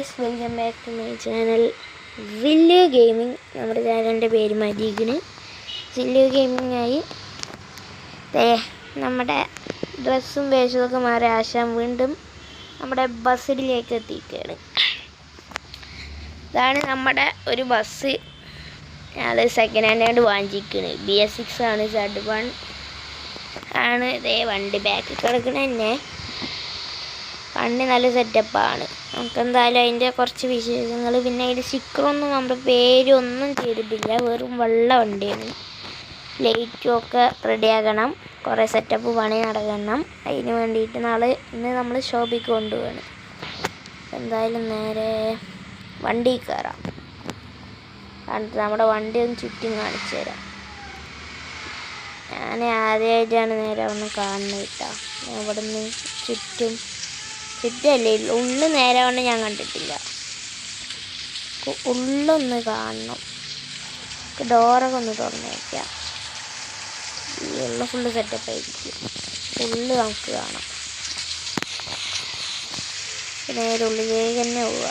Guys welcome back to my channel. Villu gaming നമ്മുടെ ചാനലിന്റെ പേര് മരീഗിന് വില്ലു ദേ നമ്മുടെ ഡ്രസ്സും വേഷമൊക്കെ മാറി ആശാൻ വീണ്ടും നമ്മുടെ ബസ്സിലേക്ക് എത്തിക്കുകയാണ് ഇതാണ് നമ്മുടെ ഒരു ബസ്. ഞാൻ സെക്കൻഡ് ഹാൻഡ് ആയിട്ട് വാങ്ങിച്ചിരിക്കുന്നത് ബി എസ് സിക്സ് ആണ് സെഡ് വൺ ആണ്. ഇതേ വണ്ടി ബാക്കിൽ കിടക്കണ തന്നെ. വണ്ടി നല്ല സെറ്റപ്പാണ് നമുക്ക് എന്തായാലും അതിന്റെ കുറച്ച് വിശേഷങ്ങൾ. പിന്നെ അതിന്റെ സ്റ്റിക്കറൊന്നും നമ്മുടെ പേരൊന്നും ചെയ്തിട്ടില്ല. വെറും വെള്ള വണ്ടിയാണ്. ലൈറ്റും ഒക്കെ റെഡിയാക്കണം കുറേ സെറ്റപ്പ് പണി നടക്കണം. അതിന് വേണ്ടിയിട്ട് നാളെ ഇന്ന് നമ്മൾ ഷോപ്പിക്ക് കൊണ്ടുപോകണം എന്തായാലും നേരെ വണ്ടി കയറാം. എന്നിട്ട് നമ്മുടെ വണ്ടി ഒന്ന് ചുറ്റും കാണിച്ചു തരാം. ഞാൻ ആദ്യമായിട്ടാണ് നേരെ ഒന്ന് കാണുന്നത് കേട്ടോ. ഇവിടെ നിന്ന് ചുറ്റും ചുറ്റല്ലേ ഉള്ളു നേരെ കൊണ്ട് ഞാൻ കണ്ടിട്ടില്ല. ഉള്ളൊന്ന് കാണണം. ഡോറൊക്കെ ഒന്ന് തുറന്നേക്കാം ഉള്ള ഫുള്ള് സെറ്റപ്പ് ആയിരിക്കും. ഉള്ളു നമുക്ക് കാണാം. നേരെ ഉള്ളിലേക്ക് തന്നെ പോവുക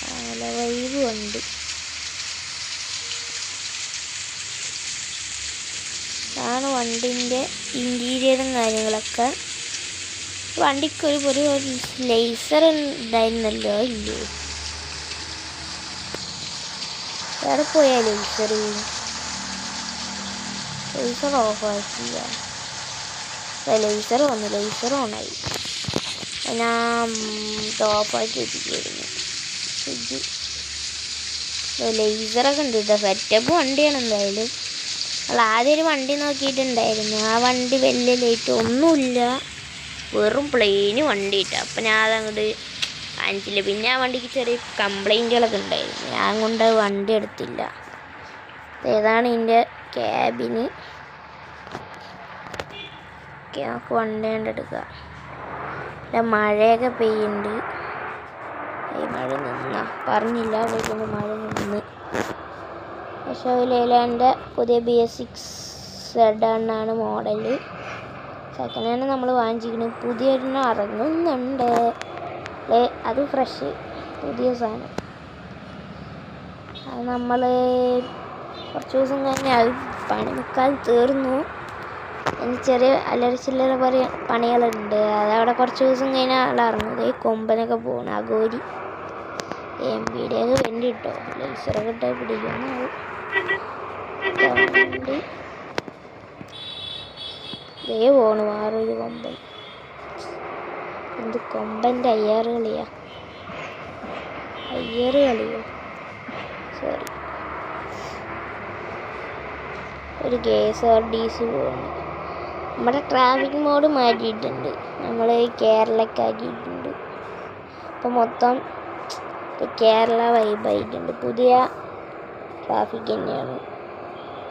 നല്ല വൈബ് ഉണ്ട്. ഇതാണ് വണ്ടിന്റെ ഇന്റീരിയറും കാര്യങ്ങളൊക്കെ. വണ്ടിക്ക് ഒരു ഒരു ലേസർ ഉണ്ടായിരുന്നല്ലോ ഇല്ലേ വേറെ പോയാ ലേസർ ലേസർ ഓഫാക്കിയ ലേസർ വന്നു ലേസർ ഓണായി ഞാൻ ടോപ്പാക്കി വെച്ചിരിക്കുന്നു ഇത് ലേസറൊക്കെ ഉണ്ട് കേട്ടോ സെറ്റപ്പ് വണ്ടിയാണ് എന്തായാലും. ആദ്യം ഒരു വണ്ടി നോക്കിയിട്ടുണ്ടായിരുന്നു. ആ വണ്ടി വലിയ ലൈറ്റ് ഒന്നുമില്ല. വെറും പ്ലെയിന് വണ്ടി ഇട്ട. അപ്പം ഞാൻ അതങ്ങോട്ട് കാണിച്ചില്ല. പിന്നെ ആ വണ്ടിക്ക് ചെറിയ കംപ്ലൈന്റുകളൊക്കെ ഉണ്ടായിരുന്നു. ഞാൻ കൊണ്ട് വണ്ടി എടുത്തില്ല. ഏതാണ് ഇതിന്റെ ക്യാബിന് നമുക്ക് വണ്ടി കണ്ടെടുക്കുക പിന്നെ മഴയൊക്കെ പെയ്യുന്നുണ്ട് ഈ മഴ നിന്ന? പറഞ്ഞില്ല പോയിക്കൊണ്ട് മഴ നിന്ന്. പക്ഷേ ലേലാന്റെ പുതിയ ബി എസ് സിക്സ് സെഡാണ് മോഡൽ. ഹാൻഡ് നമ്മൾ വാങ്ങിച്ചിരിക്കുന്നത് പുതിയൊരെണ്ണം ഇറങ്ങുന്നുണ്ട് അത് ഫ്രഷ് പുതിയ സാധനം. അത് നമ്മൾ കുറച്ച് ദിവസം കഴിഞ്ഞ് അത് പണി മുക്കാൽ തീർന്നു. ഇനി ചെറിയ അല്ലറ ചില്ലറ പറയ പണികളുണ്ട്. അതവിടെ കുറച്ച് ദിവസം കഴിഞ്ഞാൽ ആൾ ഇറങ്ങും. ഈ കൊമ്പനൊക്കെ പോകണം അഗോരി. എം പിയുടെ ഒക്കെ വേണ്ടി കിട്ടോ ലൈസറൊക്കെ ഇട്ടാൽ പിടിക്കുന്നു ദേ പോണു വേറൊരു കൊമ്പൻ. എന്ത് കൊമ്പന്റെ അയ്യാറ് കളിയാ അയ്യാറ് കളിയോ സോറി. ഒരു K S R T C പോകുന്നു നമ്മുടെ ട്രാഫിക് മോഡ് മാറ്റിയിട്ടുണ്ട്. നമ്മൾ കേരളക്കാക്കിയിട്ടുണ്ട് അപ്പം മൊത്തം കേരള വൈബായിട്ടുണ്ട്. പുതിയ ട്രാഫിക് തന്നെയാണ്.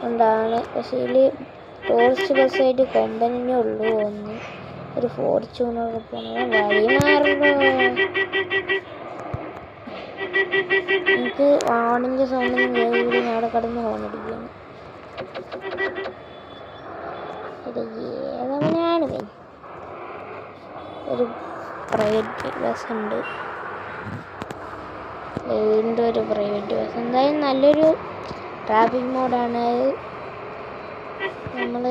കൊണ്ടാണ് പക്ഷേ ടൂറിസ്റ്റ് ബസ്സായിട്ട് കൊമ്പനെ ഉള്ളൂ ഒന്ന് ഒരു ഫോർച്യൂണർ പോകണം വഴി മാറണോ എനിക്ക് വാണിന്റെ സൗണ്ടിന് ഞാൻ അവിടെ കിടന്ന് ഹോണടിക്കുകയാണ് ഇത് ഏതവനാണ് ഒരു പ്രൈവറ്റ് ബസ് ഉണ്ട്. ഒരു പ്രൈവറ്റ് ബസ് എന്തായാലും നല്ലൊരു ട്രാഫിക് മോഡാണ് നമ്മൾ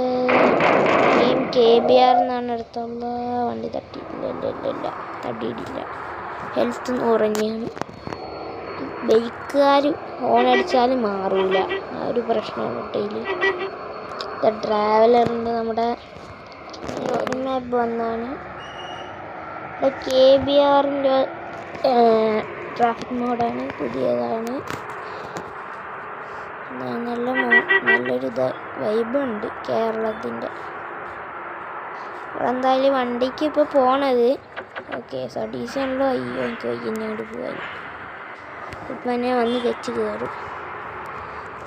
ഗെയിം കെ ബി ആർ എന്നാണ് അടുത്തുള്ള വണ്ടി തട്ടിയിട്ടില്ല ഇല്ല ഇല്ല ഇല്ല. തട്ടിയിട്ടില്ല. ഹെൽത്ത് കുറഞ്ഞാണ് ബൈക്കുകാർ ഹോൺ അടിച്ചാലും മാറൂല. ആ ഒരു പ്രശ്നമാണ് കേട്ടോ ട്രാവലറിന്റെ നമ്മുടെ മാപ്പ് വന്നാണ്. കെ ബി ആറിന്റെ ട്രാഫിക് മോഡാണ് പുതിയതാണ്. നല്ല നല്ലൊരു ഇത് വൈബുണ്ട് കേരളത്തിന്റെ. എന്തായാലും വണ്ടിക്ക് ഇപ്പോൾ പോണത്. Okay S R T C ആണല്ലോ അയ്യോ എനിക്ക് വൈകുന്നേരം പോകാൻ ഇപ്പം തന്നെ വന്ന് വെച്ച് കയറും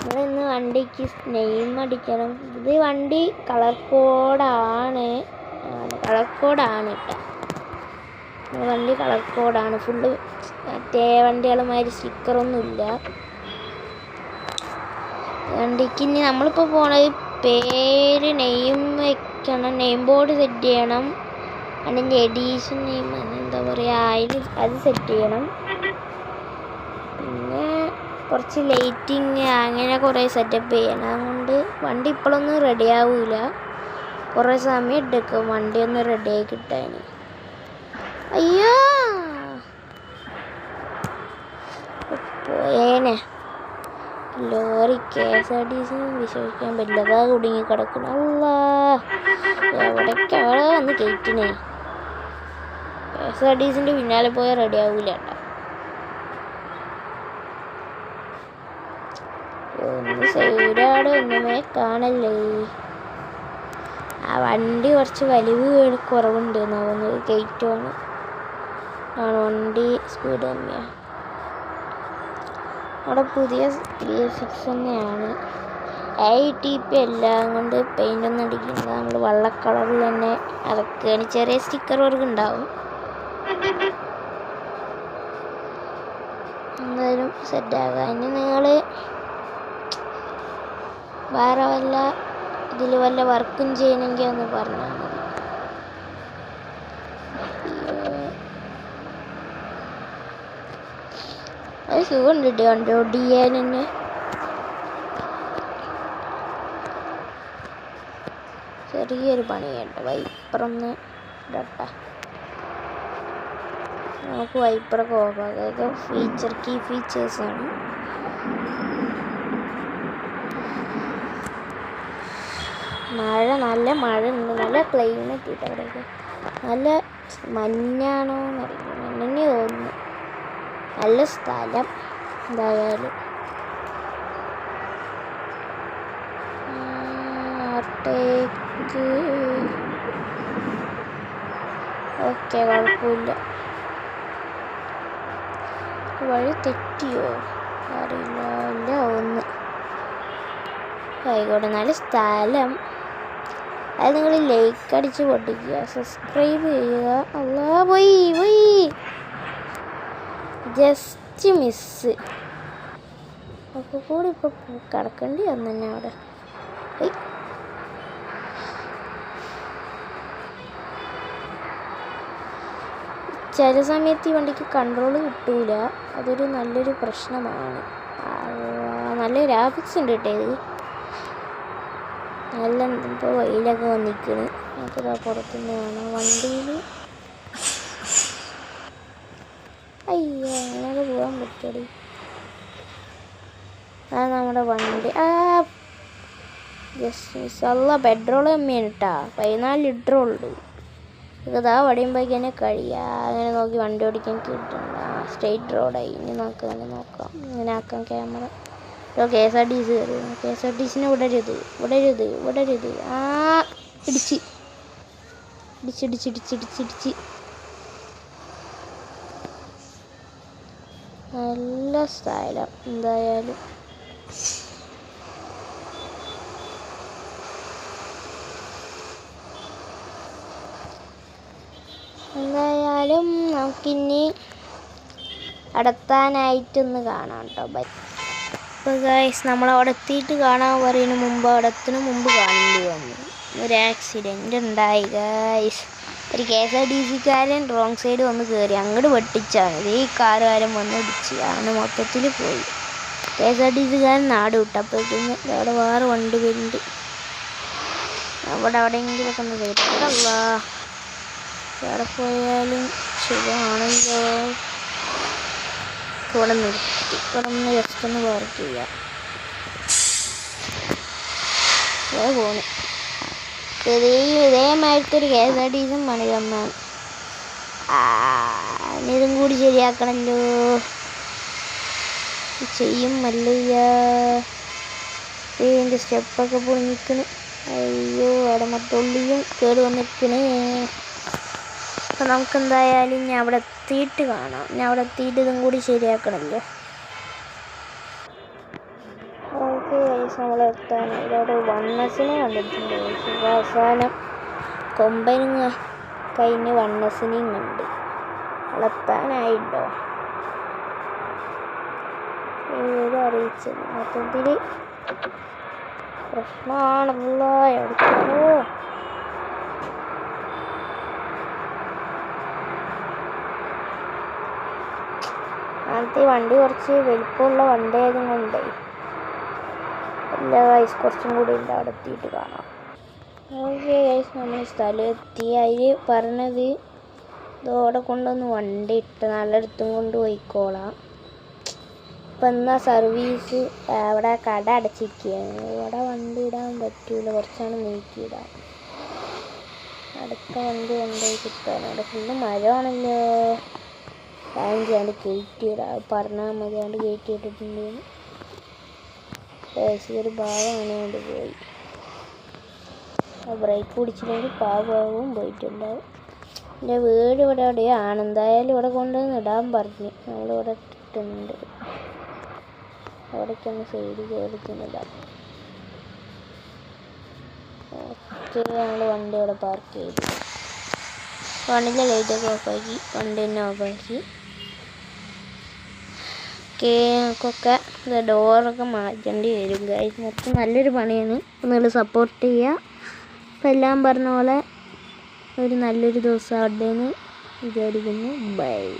ഇവിടെ ഇന്ന് വണ്ടിക്ക് നെയിം അടിക്കണം. ഇത് വണ്ടി കളർ കോഡാണ്. കളർ കോഡാണ് കേട്ടോ. വണ്ടി കളർ കോഡാണ്. ഫുള്ള് മറ്റേ വണ്ടികളുമാതിരി സ്റ്റിക്കറൊന്നുമില്ല. വണ്ടിക്ക് ഇനി നമ്മളിപ്പോൾ പോണത് പേര് നെയിം വെക്കണം നെയിം ബോർഡ് സെറ്റ് ചെയ്യണം. അതിന്റെ എഡീഷൻ നെയിം എന്താ പറയുക അതിൽ അത് സെറ്റ് ചെയ്യണം. പിന്നെ കുറച്ച് ലൈറ്റിങ് അങ്ങനെ കുറേ സെറ്റപ്പ് ചെയ്യണം. അതുകൊണ്ട് വണ്ടി ഇപ്പോഴൊന്നും റെഡി ആവില്ല കുറേ സമയം എടുക്കും വണ്ടി ഒന്ന് റെഡി ആയി കിട്ടാൻ. അയ്യോ! പോയേനെ. K S R T C വിശ്വസിക്കാൻ പറ്റില്ല. അതാ കുടുങ്ങി കിടക്കണം. അല്ലാ എവിടേക്ക് അവിടെ വന്ന് കയറ്റിനെ കെ എസ് ആർ ടി സിന്റെ പിന്നാലെ പോയാൽ റെഡി ആവൂല കേട്ടോ. ഒന്ന് ഒന്നുമേ കാണല്ലേ? ആ വണ്ടി കുറച്ച് വലിവ് കുറവുണ്ട്. തോന്നുന്നത് കയറ്റുവാണ് ആണ് വണ്ടി സ്പീഡ് തന്നെയാണ് അവിടെ പുതിയ ബി എസ് സിക്സ് തന്നെയാണ് ഐ ടി പി എല്ലാം കൊണ്ട് പെയിന്റ് ഒന്നും അടിക്കുന്നത് നമ്മൾ വെള്ള കളറിൽ തന്നെ ഇറക്കുകയാണ് ചെറിയ സ്റ്റിക്കർ വർക്ക് ഉണ്ടാവും. എന്തായാലും സെറ്റാകാം ഇനി നിങ്ങൾ വേറെ വല്ല ഇതിൽ വല്ല വർക്കും ചെയ്യണമെങ്കിൽ ഒന്ന് പറഞ്ഞാൽ സുഖമുണ്ട് വണ്ടി ഓടിക്കാൻ തന്നെ. ചെറിയൊരു പണിയുണ്ട്. വൈപ്പറൊന്ന് ഇടട്ടെ. നമുക്ക് വൈപ്പറൊക്കെ അതായത് ഫീച്ചർ കീ ഫീച്ചേഴ്സാണ് മഴ നല്ല മഴ ഉണ്ട്. നല്ല ക്ലൈമറ്റ് കിട്ടും നല്ല മഞ്ഞാണോ എന്നറിയില്ല മഞ്ഞന്നെ തോന്നുന്നു. നല്ല സ്ഥലം എന്തായാലും. ഓക്കെ കുഴപ്പമില്ല. വഴി തെറ്റിയോ? അറിയില്ല ഇല്ല ഒന്ന്. ആയിക്കോട്ടെ നല്ല സ്ഥലം. അത് നിങ്ങൾ ലൈക്ക് അടിച്ച് പൊട്ടിക്കുക. സബ്സ്ക്രൈബ് ചെയ്യുക. അല്ലാ പോയി പോയി. ജസ്റ്റ് മിസ് അപ്പോൾ കൂടി ഇപ്പോൾ കിടക്കേണ്ടി വന്നു തന്നെ അവിടെ. ചില സമയത്ത് ഈ വണ്ടിക്ക് കൺട്രോൾ കിട്ടൂല. അതൊരു നല്ലൊരു പ്രശ്നമാണ്. നല്ല ഗ്രാഫിക്സ് ഉണ്ട് കേട്ടോ ഇത്. നല്ല ഇപ്പോൾ വെയിലൊക്കെ വന്നിക്കണ് നമുക്കിതാ പുറത്തുനിന്ന് കാണാം. വണ്ടിയിൽ അയ്യോ അങ്ങനെ പറ്റടി ആ നമ്മുടെ വണ്ടി. ആ ജസ്റ്റ് മിസ് അല്ല പെട്രോൾ കമ്മിയാണ് കേട്ടാ പതിനാല് ലിറ്റർ ഉള്ളൂ. ഇതാ വടിയുമ്പോഴേക്ക് തന്നെ കഴിയാ. അങ്ങനെ നോക്കി വണ്ടി ഓടിക്കാൻ കിട്ടണ്ട സ്ട്രെയിറ്റ് റോഡായി ഇനി നമുക്ക് അങ്ങനെ നോക്കാം. ഇങ്ങനെ ആക്കാം ക്യാമറ ഇപ്പോൾ K S R T C കയറി കെ എസ് ആർ ടി സിനെ വിടരുത്. വിടരുത്. വിടരുത്. ആ ഇടിച്ച്. ഇടിച്ചിടിച്ചിടിച്ചിടിച്ചിടിച്ച് നല്ല സ്ഥലം എന്തായാലും. എന്തായാലും നമുക്കിനി അടത്താനായിട്ടൊന്ന് കാണാം കേട്ടോ. ബൈ. അപ്പോൾ ഗൈസ് നമ്മൾ അവിടെ എത്തിയിട്ട് കാണാൻ പറയുന്ന മുമ്പ് അവിടെ എത്തുന്ന മുമ്പ് കാണേണ്ടി വന്നു. ഒരു ആക്സിഡന്റ് ഉണ്ടായി ഗൈസ് ഒരു കെ എസ് ആർ ടി സിക്കാരൻ റോങ് സൈഡ് വന്ന് കയറി അങ്ങോട്ട് വെട്ടിച്ചാണ്. ഈ കാറുകാരൻ വന്ന് ഇടിച്ച്. ആണ് മൊത്തത്തിൽ പോയി. കെ എസ് ആർ ടി സിക്കാരൻ നാട് വിട്ടപ്പോഴത്തേന് അവിടെ വേറെ വണ്ടി വരുന്നുണ്ട്. അവിടെ എവിടെയെങ്കിലൊക്കെ ഒന്ന് കയറ്റല്ല എവിടെ പോയാലും സുഖമാണല്ലോ. ഇവിടെ നിർത്തി. ഇവിടെ ഒന്ന് ജസ്റ്റ് ഒന്ന് വർക്ക് ചെയ്യാം. പോണ്. ഇതേ ഇതേമാതിരത്തെ ഒരു കെ എസ് ആർ ടി സിയും പണിതന്നാണ് ഇതും കൂടി ശരിയാക്കണല്ലോ. ചെയ്യും മല്ലയ്യ ഇതിന്റെ സ്റ്റെപ്പൊക്കെ പൊളിഞ്ഞിക്കണ് അയ്യോ അവിടെ മറ്റുള്ളിയും കേട് വന്നിരിക്കണേ. അപ്പം നമുക്ക് എന്തായാലും ഞാൻ അവിടെ എത്തിയിട്ട് കാണാം. ഞാൻ അവിടെ എത്തിയിട്ട് ഇതും കൂടി ശരിയാക്കണമല്ലോ നമ്മൾ എത്താൻ ഇതോടെ വണ്ണസിനെ കണ്ടിട്ടുണ്ട്. അവസാനം കൊമ്പനങ്ങ കഴിഞ്ഞ് വണ്ണസിനെയും കണ്ട്. വളർത്താനായിട്ടോ? വിവരം അറിയിച്ചത്? മൊത്തത്തിൽ പ്രശ്നമാണല്ലോ. എടുത്തോ ആദ്യത്തെ വണ്ടി കുറച്ച് വലിപ്പമുള്ള വണ്ടി ആയതുകൊണ്ടേ എല്ലാ ഗൈസ് കുറച്ചും കൂടി ഉണ്ട് അവിടെ എത്തിയിട്ട് കാണാം. ഓക്കെ ഗൈസ് നമ്മൾ സ്ഥലം എത്തി അതിൽ പറഞ്ഞത് ഇതോടെ കൊണ്ടൊന്ന് വണ്ടി ഇട്ട് നല്ലയിടത്തും കൊണ്ട് പോയിക്കോളാം. ഇപ്പം എന്നാ സർവീസ് അവിടെ കട അടച്ചിരിക്കുകയാണ്. ഇവിടെ വണ്ടി ഇടാൻ പറ്റൂല. കുറച്ചാണ് നീക്കിയിടാം അടുത്ത വണ്ടി കൊണ്ടുപോയി കിട്ടാൻ അവിടെ ഫുള്ള് മരമാണല്ലോ ഞാൻ ചെയ്യാണ്ട് കയറ്റിയിടാം പറഞ്ഞാൽ മതി. അതുകൊണ്ട് കയറ്റിയിട്ടിട്ടുണ്ട് ഒരു ഭാഗമാണ് കൊണ്ട് പോയി. ബ്രേക്ക് പിടിച്ചില്ലെങ്കിൽ പാവവും പോയിട്ടുണ്ടാവും. എന്റെ വീട് ഇവിടെ എവിടെയാണ് എന്തായാലും ഇവിടെ കൊണ്ടുവന്ന് ഇടാൻ പറഞ്ഞു. നമ്മളിവിടെ ഇട്ടിട്ടുണ്ട്. അവിടേക്കൊന്ന് സൈഡ് കയറിക്കുന്നിടാം ഓക്കെ ഞങ്ങൾ വണ്ടി ഇവിടെ പാർക്ക് ചെയ്തു. വണ്ടിന്റെ ലൈറ്റൊക്കെ ഓഫാക്കി വണ്ടി തന്നെ ഓഫാക്കി ഇത് ഡോറൊക്കെ മാറ്റേണ്ടി വരും ഗൈസ് മൊത്തം നല്ലൊരു പണിയാണ്. നിങ്ങൾ സപ്പോർട്ട് ചെയ്യുക. അപ്പം എല്ലാം പറഞ്ഞ പോലെ ഒരു നല്ലൊരു ദിവസം അവിടെ നിന്ന് വിചാരിക്കുന്നു. ബൈ